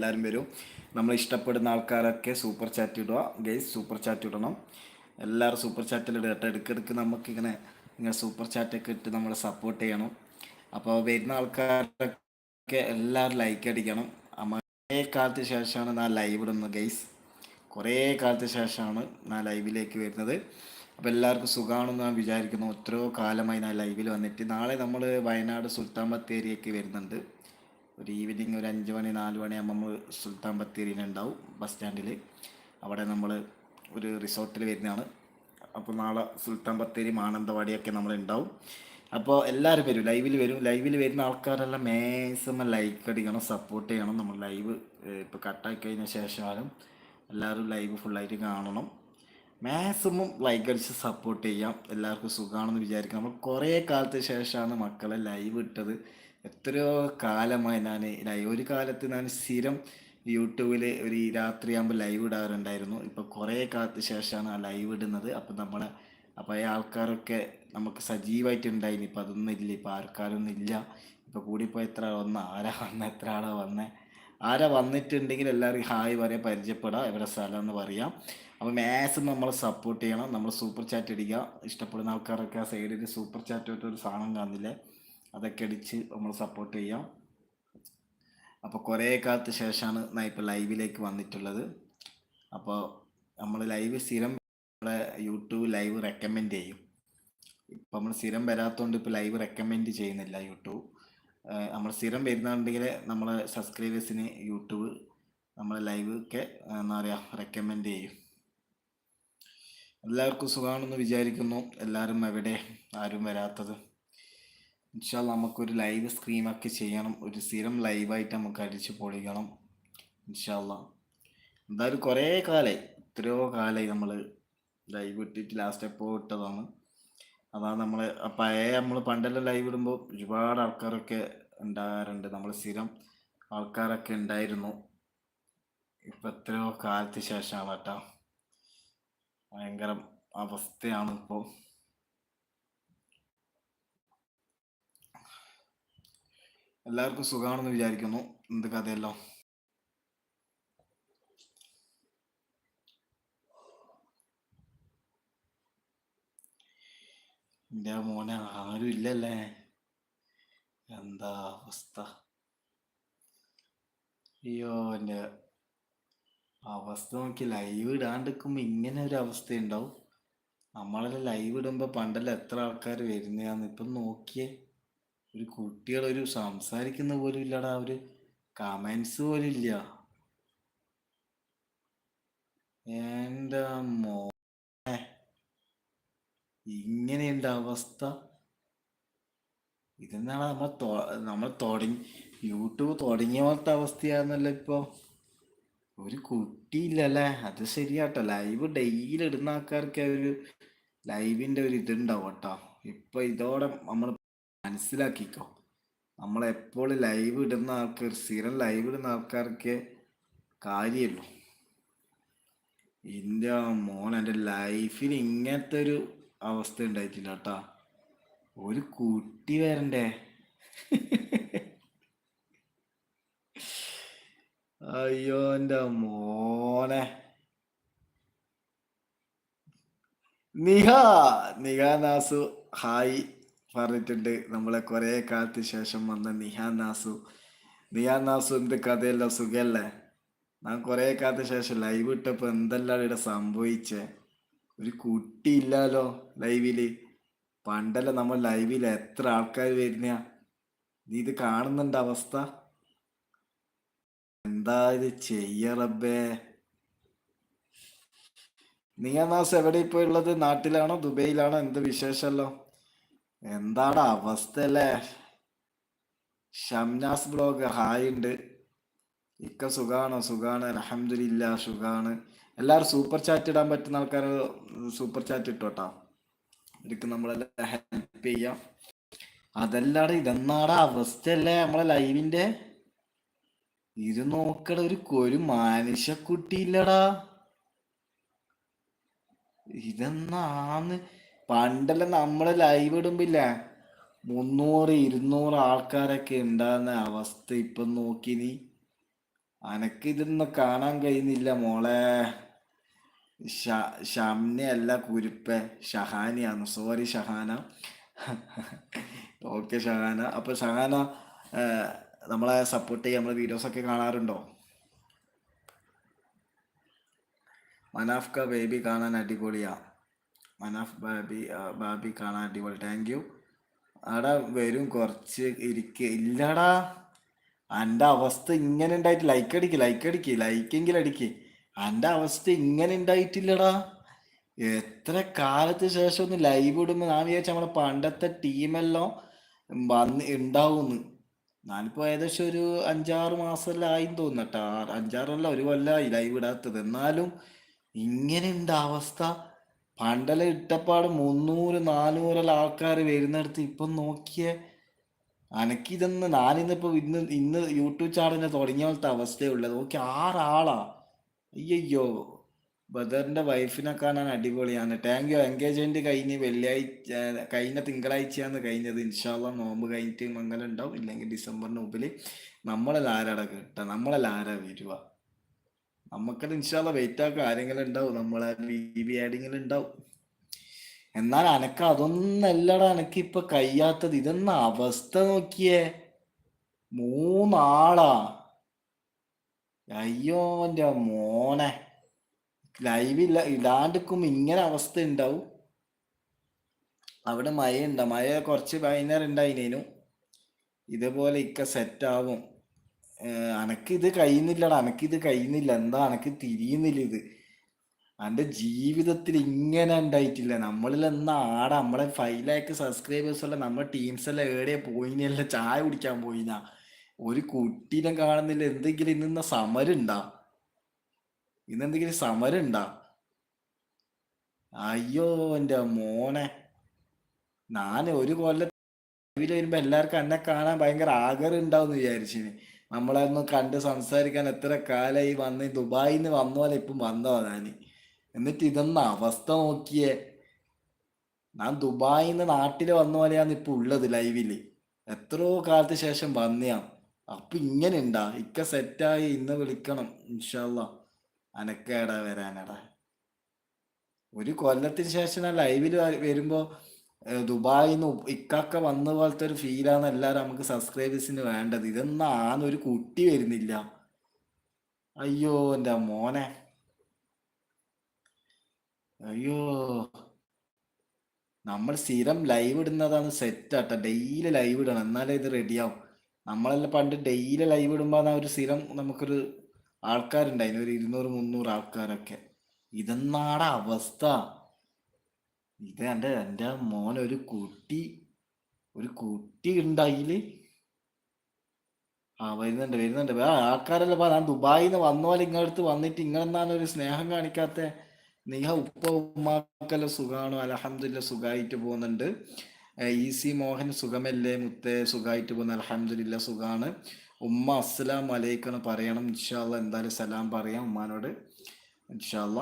എല്ലാവരും വരും. നമ്മൾ ഇഷ്ടപ്പെടുന്ന ആൾക്കാരൊക്കെ സൂപ്പർ ചാറ്റ് ഇടുക. ഗെയ്സ് സൂപ്പർ ചാറ്റ് ഇടണം. എല്ലാവരും സൂപ്പർ ചാറ്റിൽ ഇടുക കേട്ടോ. ഇടയ്ക്കിടയ്ക്ക് നമുക്കിങ്ങനെ ഇങ്ങനെ സൂപ്പർ ചാറ്റൊക്കെ ഇട്ട് നമ്മളെ സപ്പോർട്ട് ചെയ്യണം. അപ്പോൾ വരുന്ന ആൾക്കാരൊക്കെ എല്ലാവരും ലൈക്ക് അടിക്കണം. കുറേ കാലത്ത് ശേഷമാണ് ഞാൻ ലൈവ് ഇടുന്നത് ഗെയ്സ് കുറേ കാലത്ത് ശേഷമാണ് ഞാൻ ലൈവിലേക്ക് വരുന്നത്. അപ്പോൾ എല്ലാവർക്കും സുഖമാണെന്ന് ഞാൻ വിചാരിക്കുന്നു. എത്രയോ കാലമായി ഞാൻ ലൈവിൽ വന്നിട്ട്. നാളെ നമ്മൾ വയനാട് സുൽത്താൻ ബത്തേരിയൊക്കെ വരുന്നുണ്ട്. ഒരു ഈവനിങ് ഒരു അഞ്ച് മണി നാല് മണിയാകുമ്പോൾ നമ്മൾ സുൽത്താൻ ബത്തേരിയിൽ ഉണ്ടാവും ബസ് സ്റ്റാൻഡിൽ അവിടെ നമ്മൾ ഒരു റിസോർട്ടിൽ വരുന്നതാണ്. അപ്പോൾ നാളെ സുൽത്താൻ ബത്തേരി മാനന്തവാടിയൊക്കെ നമ്മൾ ഉണ്ടാവും അപ്പോൾ എല്ലാവരും വരും ലൈവിൽ വരും. ലൈവിൽ വരുന്ന ആൾക്കാരെല്ലാം മാക്സിമം ലൈക്ക് അടിക്കണം സപ്പോർട്ട് ചെയ്യണം. നമ്മൾ ലൈവ് ഇപ്പോൾ കട്ടാക്കി കഴിഞ്ഞ ശേഷമാലും എല്ലാവരും ലൈവ് ഫുള്ളായിട്ട് കാണണം. മാക്സിമം ലൈക്ക് അടിച്ച് സപ്പോർട്ട് ചെയ്യാം. എല്ലാവർക്കും സുഖമാണെന്ന് വിചാരിക്കാം നമ്മൾ കുറേ കാലത്തിന് ശേഷമാണ് മക്കളെ ലൈവ് ഇട്ടത്. എത്രയോ കാലമായി ഞാൻ ഒരു കാലത്ത് ഞാൻ സ്ഥിരം യൂട്യൂബിൽ ഒരു രാത്രിയാകുമ്പോൾ ലൈവ് ഇടാറുണ്ടായിരുന്നു. ഇപ്പോൾ കുറേ കാലത്ത് ശേഷമാണ് ആ ലൈവ് ഇടുന്നത്. അപ്പോൾ നമ്മളെ അപ്പോൾ ഈ ആൾക്കാരൊക്കെ നമുക്ക് സജീവമായിട്ട് ഉണ്ടായിന് ഇപ്പോൾ അതൊന്നും ഇല്ല. ഇപ്പോൾ ആൾക്കാരൊന്നും ഇല്ല. ഇപ്പോൾ കൂടിപ്പോയി എത്ര വന്ന? ആരാ വന്ന? എത്ര ആളാ വന്നത് ആരാ വന്നിട്ടുണ്ടെങ്കിൽ എല്ലാവരും ഹായ് പറയാം പരിചയപ്പെടാം. എവിടെ സ്ഥലം എന്ന് പറയാം. അപ്പോൾ മാക്സിമം നമ്മൾ സപ്പോർട്ട് ചെയ്യണം. നമ്മൾ സൂപ്പർ ചാറ്റ് അടിക്കുക ഇഷ്ടപ്പെടുന്ന ആൾക്കാരൊക്കെ ആ സൈഡിൽ സൂപ്പർ ചാറ്റ് ഒരു സാധനം കാണുന്നില്ലേ അതൊക്കെ അടിച്ച് നമ്മൾ സപ്പോർട്ട് ചെയ്യാം. അപ്പോൾ കുറേ കാലത്ത് ശേഷമാണ് ഞാൻ ഇപ്പോൾ ലൈവിലേക്ക് വന്നിട്ടുള്ളത്. അപ്പോൾ നമ്മൾ ലൈവ് സ്ഥിരം നമ്മുടെ യൂട്യൂബ് ലൈവ് റെക്കമെൻഡ് ചെയ്യും. ഇപ്പം നമ്മൾ സ്ഥിരം വരാത്തതുകൊണ്ട് ഇപ്പോൾ ലൈവ് റെക്കമെൻഡ് ചെയ്യുന്നില്ല യൂട്യൂബ്. നമ്മൾ സ്ഥിരം വരുന്നുണ്ടെങ്കിൽ നമ്മൾ സബ്സ്ക്രൈബേഴ്സിന് യൂട്യൂബ് നമ്മളെ ലൈവ് ഒക്കെ എന്താ പറയുക റെക്കമെൻഡ് ചെയ്യും. എല്ലാവർക്കും സുഖമാണെന്ന് വിചാരിക്കുന്നു. എല്ലാവരും എവിടെ? ആരും വരാത്തത്. ഇൻഷാൽ നമുക്കൊരു ലൈവ് സ്ക്രീമൊക്കെ ചെയ്യണം. ഒരു സ്ഥിരം ലൈവായിട്ട് നമുക്ക് അടിച്ച് പൊളിക്കണം. ഇൻഷാല്ല എന്തായാലും കുറേ കാലമായി എത്രയോ കാലമായി നമ്മൾ ലൈവ് ഇട്ടിട്ട് ലാസ്റ്റ് എപ്പോൾ ഇട്ടതാണ്. അതാണ് നമ്മൾ പഴയ നമ്മൾ പണ്ടെല്ലാം ലൈവ് ഇടുമ്പോൾ ഒരുപാട് ആൾക്കാരൊക്കെ ഉണ്ടാകാറുണ്ട്. നമ്മൾ സ്ഥിരം ആൾക്കാരൊക്കെ ഉണ്ടായിരുന്നു. ഇപ്പം എത്രയോ കാലത്ത് ശേഷമാണ് കേട്ടോ. ഭയങ്കര അവസ്ഥയാണ് ഇപ്പോൾ എല്ലാവർക്കും സുഖമാണെന്ന് വിചാരിക്കുന്നു. എന്ത് കഥയല്ലോ? എന്റെ മോനെ ആരും ഇല്ലല്ലേ? എന്താ അവസ്ഥ? അയ്യോ എന്റെ അവസ്ഥ നോക്കി ലൈവ് ഇടാണ്ടിരിക്കുമ്പോൾ ഇങ്ങനെ ഒരു അവസ്ഥ ഉണ്ടാവും നമ്മളെല്ലാം ലൈവ് ഇടുമ്പോൾ പണ്ടെല്ലാം എത്ര ആൾക്കാർ വരുന്നതാന്ന് ഇപ്പം നോക്കിയേ. ഒരു കുട്ടികൾ ഒരു സംസാരിക്കുന്ന പോലും ഇല്ലടാ ഒരു കമൻസ് പോലും ഇല്ല. എന്റെ മോനെ ഇങ്ങനെയുണ്ട് അവസ്ഥ. ഇതെന്നാണ് നമ്മൾ നമ്മൾ തുടങ്ങി യൂട്യൂബ് തുടങ്ങിയ പോലത്തെ അവസ്ഥയാണെന്നല്ലോ ഇപ്പൊ? ഒരു കുട്ടിയില്ലല്ലേ? അത് ശരിയാട്ടോ. ലൈവ് ഡെയിലി ഇടുന്ന ആൾക്കാർക്ക് ഒരു ലൈവിന്റെ ഒരു ഇതുണ്ടാവും കേട്ടോ. ഇപ്പൊ ഇതോടെ നമ്മൾ മനസ്സിലാക്കിക്കോ. നമ്മളെപ്പോൾ ലൈവ് ഇടുന്ന ആൾക്കാർ സ്ഥിരം ലൈവ് ഇടുന്ന ആൾക്കാർക്ക് കാര്യമല്ലോ. എന്റെ മോൻ എന്റെ ലൈഫിൽ ഇങ്ങനത്തെ ഒരു അവസ്ഥ ഉണ്ടായിട്ടില്ല കേട്ടാ ഒരു കുട്ടി വരണ്ടേ? അയ്യോ എന്റെ മോനെ. നിഹ നിഹ നാസു. ഹായ്. പറഞ്ഞിട്ടുണ്ട്. നമ്മളെ കുറേ കാലത്ത് ശേഷം വന്ന നിഹാൻ നാസു. നിഹാൻ നാസു എന്ത് കഥയല്ല? സുഖല്ലേ? ഞാൻ കുറേ കാലത്ത് ശേഷം ലൈവ് ഇട്ടപ്പോൾ എന്തെല്ലാം ഇവിടെ സംഭവിച്ചേ? ഒരു കുട്ടി ഇല്ലല്ലോ ലൈവിൽ പണ്ടല്ല നമ്മൾ ലൈവിൽ എത്ര ആൾക്കാർ വരുന്ന? നീ ഇത് കാണുന്നുണ്ട് അവസ്ഥ? എന്താ ഇത് ചെയ്യ റബ്ബേ? നാസ് എവിടെ ഇപ്പൊ ഉള്ളത്? നാട്ടിലാണോ? ദുബൈയിലാണോ? എന്ത് വിശേഷമല്ലോ? എന്താണ് അവസ്ഥ അല്ലേ ഷംനാസ് ബ്ലോഗ് ഹായ് ഉണ്ട്. ഇക്ക സുഖാണോ? സുഖാണ്. അലഹമില്ല സുഖാണ്. എല്ലാവരും സൂപ്പർ ചാറ്റ് ഇടാൻ പറ്റുന്ന ആൾക്കാർ സൂപ്പർ ചാറ്റ് ഇട്ടോട്ടാ ഇവർക്ക് നമ്മളെല്ലാം ഹെൽപ്പ് ചെയ്യാം. അതല്ലാടെ ഇതെന്നാടാ അവസ്ഥയല്ലേ നമ്മളെ ലൈവിന്റെ ഇത് നോക്കട ഒരു ഒരു മനുഷ്യക്കുട്ടിയില്ലടാ ഇതെന്നാന്ന്? പണ്ടെല്ലാം നമ്മൾ ലൈവ് ഇടുമ്പില്ല? മുന്നൂറ് ഇരുന്നൂറ് ആൾക്കാരൊക്കെ ഉണ്ടാകുന്ന അവസ്ഥ ഇപ്പൊ നോക്കി നീ. അനക്ക് ഇതൊന്നും കാണാൻ കഴിയുന്നില്ല മോളെ. ഷമ്നയല്ല അല്ല കുരുപ്പ. ഷഹാനിയാണ്. സോറി ഷഹാന. ഓക്കെ ഷഹാന. അപ്പൊ ഷഹാന നമ്മളെ സപ്പോർട്ട് ചെയ്യാൻ നമ്മളെ വീഡിയോസ് ഒക്കെ കാണാറുണ്ടോ? മനാഫ്ക ബേബി കാണാൻ അടിപൊളിയാ. മനാഫ് ബാബി ബാബി കാണാൻ അടിപൊളി. താങ്ക് യു ആടാ വരും കുറച്ച് ഇരിക്ക. ഇല്ലടാ. എന്റെ അവസ്ഥ ഇങ്ങനെ ഉണ്ടായിട്ട് ലൈക്ക് അടിക്ക് ലൈക്ക് അടിക്ക് ലൈക്കെങ്കിൽ അടിക്ക്. എന്റെ അവസ്ഥ ഇങ്ങനെ ഉണ്ടായിട്ടില്ലടാ എത്ര കാലത്ത് ശേഷം ഒന്ന് ലൈവ് ഇടുമ്പോൾ ഞാൻ വിചാരിച്ച നമ്മളെ പണ്ടത്തെ ടീമെല്ലാം വന്ന് ഉണ്ടാവുമെന്ന് ഞാനിപ്പോൾ ഏകദേശം ഒരു അഞ്ചാറ് മാസമെല്ലാം ആയി ആറ് അഞ്ചാറല്ല ഒരു കൊല്ലമായി ലൈവ് ഇടാത്തത്. എന്നാലും ഇങ്ങനെ ഉണ്ട് അവസ്ഥ. പണ്ടെല്ലാം ഇട്ടപ്പാട് മുന്നൂറ് നാനൂറെല്ലാം ആൾക്കാർ വരുന്നിടത്ത് ഇപ്പം നോക്കിയ. അനക്കിതെന്ന് ഞാനിന്നിപ്പോ ഇന്ന് ഇന്ന് യൂട്യൂബ് ചാനലിനെ തുടങ്ങിയ പോലത്തെ അവസ്ഥയുള്ളത് നോക്കി ആറാളാ. അയ്യോ ബദറിന്റെ വൈഫിനെ കാണാൻ അടിപൊളിയാണ്. താങ്ക് യു എൻഗേജ്മെന്റ് കഴിഞ്ഞ് വെള്ളിയാഴ്ച കഴിഞ്ഞ തിങ്കളാഴ്ചയാണ് കഴിഞ്ഞത്. ഇൻഷാല്ല നോമ്പ് കഴിഞ്ഞിട്ട് മംഗലം ഉണ്ടാവും. ഇല്ലെങ്കിൽ ഡിസംബറിന് മുമ്പിൽ നമ്മളെല്ലാം ആരാടാ കിട്ടുക നമ്മളെല്ലാം ആരാ വരുക. നമുക്കത് ഇൻഷാല്ല വെയിറ്റ് ആക്കുക ആരെങ്കിലും ഉണ്ടാവും നമ്മളെ ബി ആരെങ്കിലും ഉണ്ടാവും എന്നാൽ അനക്ക് അതൊന്നല്ലടാ അനക്ക് ഇപ്പൊ കഴിയാത്തത്. ഇതെന്ന അവസ്ഥ നോക്കിയേ? മൂന്നാളാ. അയ്യോ മോനെ. ലൈവില്ല ഇടാണ്ടിക്കുമ്പോ ഇങ്ങനെ അവസ്ഥ ഉണ്ടാവും അവിടെ മഴ ഉണ്ട മഴ കുറച്ച് വൈകുന്നേരം ഉണ്ടായിനേനു. ഇതുപോലെ ഇക്ക സെറ്റ് ആവും. അനക്ക് ഇത് കഴിയുന്നില്ലടാ. അനക്ക് ഇത് കഴിയുന്നില്ല. എന്താ അനക്ക് തിരിയുന്നില്ല ഇത്? അന്റെ ജീവിതത്തിൽ ഇങ്ങനെ ഉണ്ടായിട്ടില്ല. നമ്മളിൽ എന്നാ ആടാ? നമ്മളെ ഫൈവ് ലാക്ക് സബ്സ്ക്രൈബേഴ്സ് അല്ല നമ്മുടെ ടീംസ് എല്ലാം ഏടെ പോയിനല്ല ചായ കുടിക്കാൻ പോയിനാ? ഒരു കുട്ടീനെ കാണുന്നില്ല. എന്തെങ്കിലും ഇന്ന് സമരം ഉണ്ടാ ഇന്ന് എന്തെങ്കിലും സമരം അയ്യോ എന്റെ മോനെ. ഞാൻ ഒരു കൊല്ലം വരുമ്പോ എല്ലാവർക്കും എന്നെ കാണാൻ ഭയങ്കര ആഗ്രഹം ഉണ്ടാവും വിചാരിച്ചിന്. നമ്മളൊന്ന് കണ്ട് സംസാരിക്കാൻ എത്ര കാലമായി വന്ന് ദുബായിൽ നിന്ന് വന്ന പോലെ ഇപ്പം വന്നതാ ഞാൻ എന്നിട്ട് ഇതെന്ന അവസ്ഥ നോക്കിയേ? ഞാൻ ദുബായിൽ നിന്ന് നാട്ടിൽ വന്ന പോലെയാണ് ഇപ്പൊ ഉള്ളത് ലൈവിൽ. എത്രയോ കാലത്ത് ശേഷം വന്നയാ. അപ്പൊ ഇങ്ങനെ ഉണ്ടാ ഇക്ക സെറ്റായി ഇന്ന് വിളിക്കണം ഇൻഷല്ല അനക്കേടാ വരാനടാ. ഒരു കൊല്ലത്തിന് ശേഷം ഞാൻ ലൈവിൽ വരുമ്പോ ഏഹ് ദുബായിൽ നിന്ന് ഇക്കാക്ക വന്ന പോലത്തെ ഒരു ഫീലാണ് എല്ലാവരും നമുക്ക് സബ്സ്ക്രൈബേഴ്സിന് വേണ്ടത്. ഇതെന്നാണ് ഒരു കുട്ടി വരുന്നില്ല. അയ്യോ എന്റെ മോനെ. അയ്യോ. നമ്മൾ സ്ഥിരം ലൈവ് ഇടുന്നതാണ് സെറ്റ് ആട്ടോ. ഡെയിലി ലൈവ് ഇടണം. എന്നാലേ ഇത് റെഡിയാവും നമ്മളെല്ലാം പണ്ട് ഡെയിലി ലൈവ് ഇടുമ്പോൾ ആ ഒരു സ്ഥിരം നമുക്കൊരു ആൾക്കാരുണ്ടായിരുന്നു ഒരു ഇരുന്നൂറ് മുന്നൂറ് ആൾക്കാരൊക്കെ. ഇതെന്നാടാ അവസ്ഥ? ഇത് എന്റെ എന്റെ മോൻ ഒരു കുട്ടി ഒരു കുട്ടി ഉണ്ടായിൽ ആ വരുന്നുണ്ട് വരുന്നുണ്ട്. ആ ആൾക്കാരല്ല? പറ ഞാൻ ദുബായിൽ നിന്ന് വന്ന പോലെ ഇങ്ങടുത്ത് വന്നിട്ട് ഇങ്ങളെന്നാണ് ഒരു സ്നേഹം കാണിക്കാത്ത? നീ ഉപ്പ ഉമ്മാക്കല്ല സുഖാണോ. അലഹമില്ല സുഖമായിട്ട് പോകുന്നുണ്ട്. ഇ സി മോഹൻ സുഖമല്ലേ മുത്തേ? സുഖമായിട്ട് പോകുന്നു. അലഹമില്ല സുഖമാണ് ഉമ്മ അസ്സലാം വലൈക്കണം പറയണം. ഇൻഷാല്ല എന്തായാലും സലാം പറയാം ഉമ്മാനോട്. ഇൻഷാല്ല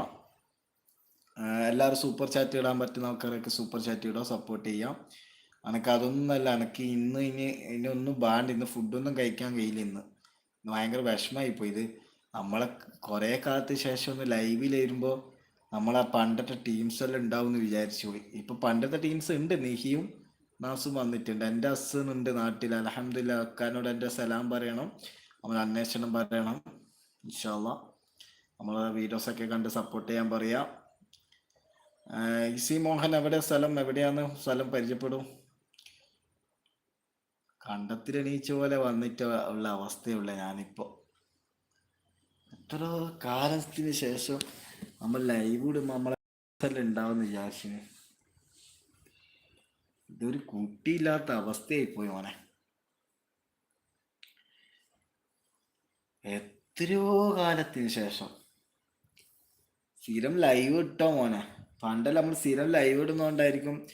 എല്ലാവരും സൂപ്പർ ചാറ്റ് ഇടാൻ പറ്റുന്ന ആൾക്കാരൊക്കെ സൂപ്പർ ചാറ്റ് ഇടാം സപ്പോർട്ട് ചെയ്യാം. എനക്ക് അല്ല എനിക്ക് ഇന്ന് ഇനി ഇനി ഒന്നും ബാണ്ട് ഇന്ന് ഫുഡൊന്നും കഴിക്കാൻ കഴിയില്ല ഇന്ന്. ഭയങ്കര വിഷമായി പോയി ഇത്. നമ്മളെ കുറേ കാലത്ത് ശേഷം ഒന്ന് ലൈവിൽ വരുമ്പോൾ നമ്മളെ പണ്ടത്തെ ടീംസ് എല്ലാം ഉണ്ടാവും എന്ന് വിചാരിച്ചു പോയി. ഇപ്പൊ പണ്ടത്തെ ടീംസ് ഉണ്ട് നിഹിയും നാസും വന്നിട്ടുണ്ട്. എന്റെ അസ്സുണ്ട് നാട്ടിൽ അലഹമില്ല അക്കാനോട് എന്റെ സലാം പറയണം. നമ്മൾ അന്വേഷണം പറയണം ഇൻഷാല്ല നമ്മളെ വീഡിയോസൊക്കെ കണ്ട് സപ്പോർട്ട് ചെയ്യാൻ പറയാം. ഇസി മോഹൻ എവിടെ സ്ഥലം? എവിടെയാണ് സ്ഥലം പരിചയപ്പെടും? കണ്ടത്തിലെണീച്ച പോലെ വന്നിട്ട് ഉള്ള അവസ്ഥയുള്ള ഞാനിപ്പോ. എത്ര കാലത്തിന് ശേഷം നമ്മൾ ലൈവ് ഇടുമ്പോൾ നമ്മളെ ഉണ്ടാവുന്ന വിചാരിച്ചിന് ഇതൊരു കുട്ടിയില്ലാത്ത അവസ്ഥയായി പോയി മോനെ. എത്രയോ കാലത്തിന് ശേഷം. സ്ഥിരം ലൈവ് ഇട്ടോ മോനെ. പണ്ടല്ല നമ്മൾ സ്ഥിരം ലൈവ് ഇടുന്നോണ്ടായിരിക്കും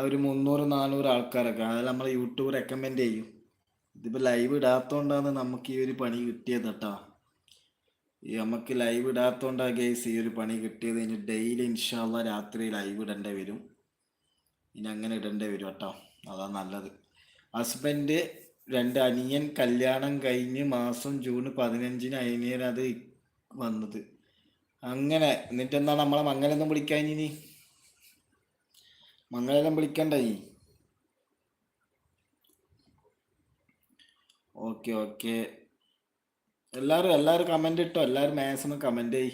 ഒരു മുന്നൂറ് നാനൂറ് ആൾക്കാരൊക്കെ. അതായത് നമ്മൾ യൂട്യൂബ് റെക്കമെൻഡ് ചെയ്യും. ഇതിപ്പോൾ ലൈവ് ഇടാത്തോണ്ടാണ് നമുക്ക് ഈ ഒരു പണി കിട്ടിയത് കേട്ടോ. ഈ നമുക്ക് ലൈവ് ഇടാത്തോണ്ടാണ് ഗേസ് ഈ ഒരു പണി കിട്ടിയത്. ഇനി ഡെയിലി ഇൻഷാല്ല രാത്രി ലൈവ് ഇടേണ്ടി വരും. ഇനി അങ്ങനെ ഇടേണ്ടി വരും കേട്ടോ. അതാണ് നല്ലത്. ഹസ്ബൻഡ് രണ്ട് അനിയൻ കല്യാണം കഴിഞ്ഞ് മാസം ജൂൺ പതിനഞ്ചിന് അനിയനത് വന്നത്. അങ്ങനെ എന്നിട്ട് എന്താ നമ്മളെ മംഗലൊന്നും വിളിക്കാൻ ഇനി? മംഗലം വിളിക്കണ്ട ഇനി? Okay okay. എല്ലാവരും എല്ലാവരും കമന്റ് ഇട്ടോ? എല്ലാവരും മാക്സിമം കമന്റ് ചെയ്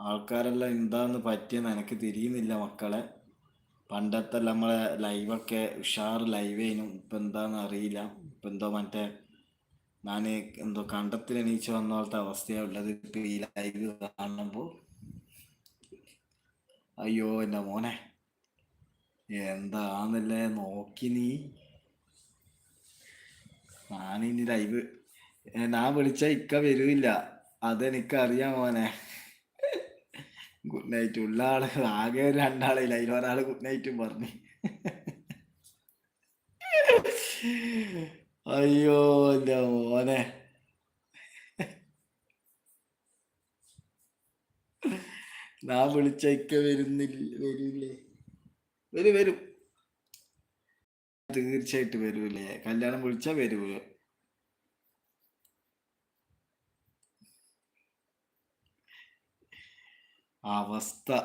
ആൾക്കാരെല്ലാം എന്താന്ന് പറ്റിയെന്ന് എനിക്ക് തിരിയുന്നില്ല മക്കളെ. പണ്ടത്തെ നമ്മളെ ലൈവൊക്കെ ഉഷാർ ലൈവ് ചെയ്യുന്നു ഇപ്പം എന്താണെന്ന് അറിയില്ല. ഇപ്പം എന്തോ മറ്റേ ഞാൻ എന്തോ കണ്ടത്തിൽ എണീച്ച് വന്ന പോലത്തെ അവസ്ഥയാണ് ഉള്ളത് ഇപ്പൊ ഈ ലൈവ് കാണുമ്പോ. അയ്യോ എന്റെ മോനെ. എന്താന്നല്ലേ നോക്കി നീ. ഞാനിനി ലൈവ് ഞാൻ വിളിച്ച ഇക്ക വരൂല്ല. അതെനിക്കറിയാം മോനെ. ഗുഡ് നൈറ്റ് ഉള്ള ആൾ ആകെ രണ്ടാളില്ല അതിൽ ഒരാൾ ഗുഡ് നൈറ്റും പറഞ്ഞു. അയ്യോ എന്റെ മോനെ. ഞാൻ വിളിച്ചയക്ക വരുന്നില്ല വരൂലേ. വരും വരും. തീർച്ചയായിട്ടും വരൂലേ. കല്യാണം വിളിച്ചാ വരൂ. അവസ്ഥ.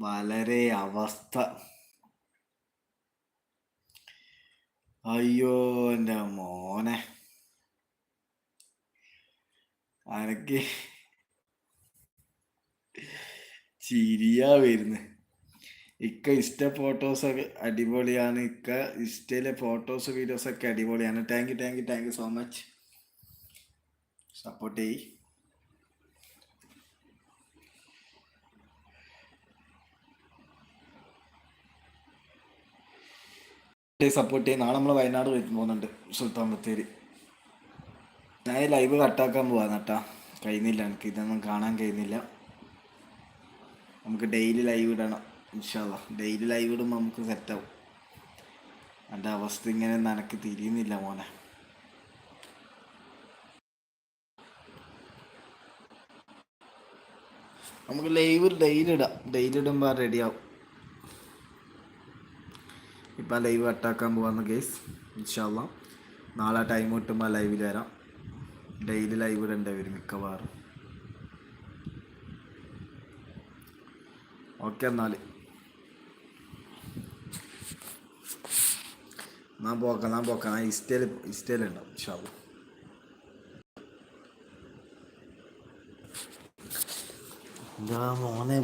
വളരെ അവസ്ഥ. അയ്യോ എന്റെ മോനെ. അനക്ക് ചിരിയാ വരുന്നു. ഇക്ക ഇഷ്ട ഫോട്ടോസൊക്കെ അടിപൊളിയാണ്. ഇക്ക ഇഷ്ടയിലെ ഫോട്ടോസ് വീഡിയോസൊക്കെ അടിപൊളിയാണ്. Thank you thank you thank you so much support ചെയ്യ്. സപ്പോർട്ട് ചെയ്യും. നാളെ നമ്മൾ വയനാട് പോകുന്നുണ്ട് സുൽത്താൻ ബത്തേരി. ഞാൻ ലൈവ് കട്ടാക്കാൻ പോവാ നട്ടാ കഴിയുന്നില്ല എനിക്ക്. ഇതൊന്നും കാണാൻ കഴിയുന്നില്ല. നമുക്ക് ഡെയിലി ലൈവ് ഇടണം. ഇൻഷാല്ല ഡെയിലി ലൈവ് ഇടുമ്പോൾ നമുക്ക് സെറ്റാവും എന്റെ അവസ്ഥ ഇങ്ങനെ നനക്ക് തിരിയുന്നില്ല മോനെ. നമുക്ക് ലൈവ് ഡെയിലി ഇടാം. ഡെയിലി ഇടുമ്പോൾ റെഡിയാവും ഇപ്പം ലൈവ് കട്ടാക്കാൻ പോവാന്ന് കേസ് ഇൻഷാല്ല നാളെ ടൈം കിട്ടുമ്പോൾ ലൈവിൽ വരാം. ഡെയിലി ലൈവ് ഇടേണ്ടി വരും മിക്കവാറും. ഓക്കെ എന്നാൽ ഞാൻ പോക്കാം ഞാൻ പോക്കാം. ഞാൻ ഇസ്റ്റേൽ ഇസ്റ്റേലുണ്ടാവും ഇൻഷാല്ല എന്താ മോനെ